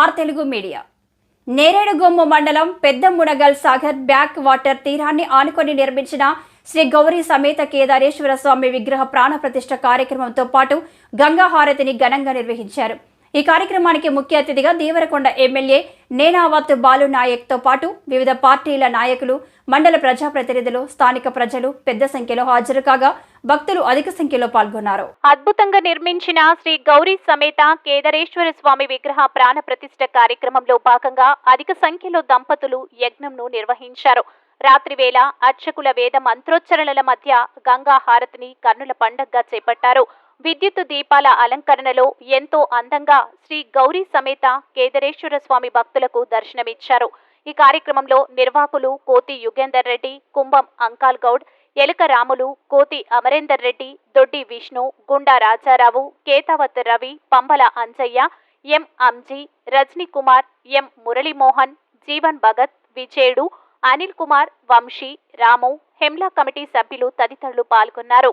Are Telugu media. Neredugommu మండలం పెద్ద మునగల్ Sagar back water తీరాన్ని ఆనుకొని నిర్మించిన శ్రీ గౌరీ సమేత కేదారేశ్వర స్వామి విగ్రహ ప్రాణ ప్రతిష్ఠ కార్యక్రమంతో పాటు గంగా హారతిని ఘనంగా నిర్వహించారు. ఈ కార్యక్రమానికి ముఖ్య అతిథిగా దేవరకొండ ఎమ్మెల్యే నేనావత్ బాలు నాయక్తో పాటు వివిధ పార్టీల నాయకులు మండల ప్రజాప్రతినిధులు స్థానిక ప్రజలు పెద్ద సంఖ్యలో హాజరు కాగా భక్తులు అధిక సంఖ్యలో పాల్గొన్నారు. అద్భుతంగా నిర్మించిన శ్రీ గౌరీ సమేత కేదారేశ్వర స్వామి విగ్రహ ప్రాణ ప్రతిష్ఠ కార్యక్రమంలో భాగంగా అధిక సంఖ్యలో దంపతులు యజ్ఞంను నిర్వహించారు. రాత్రివేళ అర్చకుల వేద మంత్రోచ్చరణల మధ్య గంగా హారతిని కన్నుల పండగగా చేపట్టారు. విద్యుత్ దీపాల అలంకరణలో ఎంతో అందంగా శ్రీ గౌరీ సమేత కేదారేశ్వర స్వామి భక్తులకు దర్శనమిచ్చారు. ఈ కార్యక్రమంలో నిర్వాహకులు కోతి యుగేందర్ రెడ్డి కుంభం అంకాల్ గౌడ్ ఎలుక రాములు కోతి Amarender Reddy Doddi Vishnu Gunda Rajarao Ketavath Ravi Pambala Anjaiah M Anji Rajini Kumar M Muralimohan Jeevan Bhagat Vijayudu Anil Kumar Vamsi Ramu Hemla committee సభ్యులు తదితరులు పాల్గొన్నారు.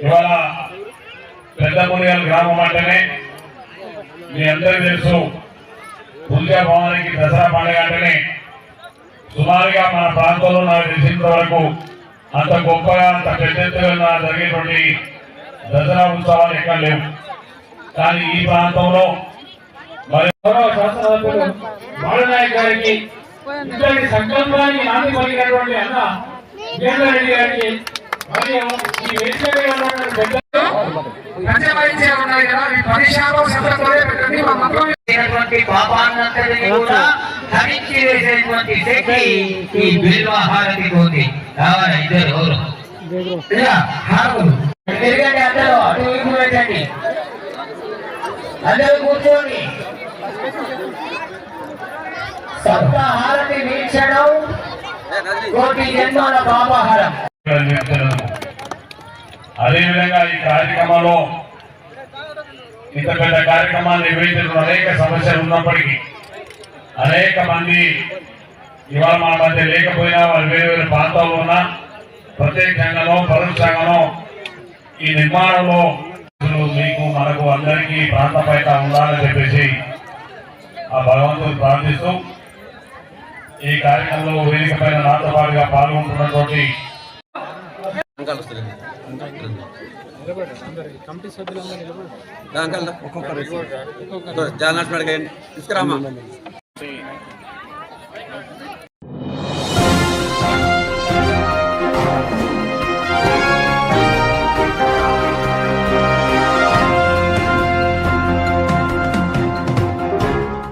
ఇవాళ పెద్ద గ్రామం అంటేనే మీ అందరికీ తెలుసు దుర్గా భవనానికి దసరా పండుగ అంటేనే సుమారుగా మన ప్రాంతంలో నాకు తెలిసినంత వరకు అంత గొప్పగా అంత పెద్ద ఎత్తున జరిగేటువంటి దసరా ఉత్సవాలు ఎక్కడ లేవు. కానీ ఈ ప్రాంతంలో మరి శాసనసభ్యులు బాలనాయక్ గారికి ఇద్దరి సంకల్పానికి నాంది పలికినటువంటి అన్న విజేందర్ రెడ్డి గారికి మరియు ఈ వేదిక ఉన్నటువంటి పెద్దలు పంచవైద్య ఉన్నాయి కదా ఈ పరిశాలో శబ్దతోనే పెట్టండి. మా మంత్రం చేసినటువంటి పాపాన్నంతటిని కూడా హరించి వేసేటువంటి శక్తి ఈ బిల్వహారతికి ఉంది. కావాలి ఇద్దరు ఎవరు తిరగండి అందరూ అటు ఇటు పెట్టండి. అందరూ కూర్చోండి. సప్తహారతి వీక్షణం కోటి జన్మల పాపహారం. అదేవిధంగా ఈ కార్యక్రమంలో ఇంత పెద్ద కార్యక్రమాన్ని నిర్వహించడం అనేక సమస్యలు ఉన్నప్పటికీ అనేక మంది ఇవాళ మన మధ్య లేకపోయినా వాళ్ళు వేరే వేరే ప్రాంతాల్లో ఉన్నా ప్రత్యేకంగానో పరోక్షంగానో ఈ నిర్మాణంలో మీకు మనకు అందరికీ ప్రాంతపైన ఉండాలని చెప్పేసి ఆ భగవంతుని ప్రార్థిస్తూ ఈ కార్యక్రమంలో వేదిక పైన నాతో పాటుగా పాల్గొంటున్నటువంటి తీసుకురామా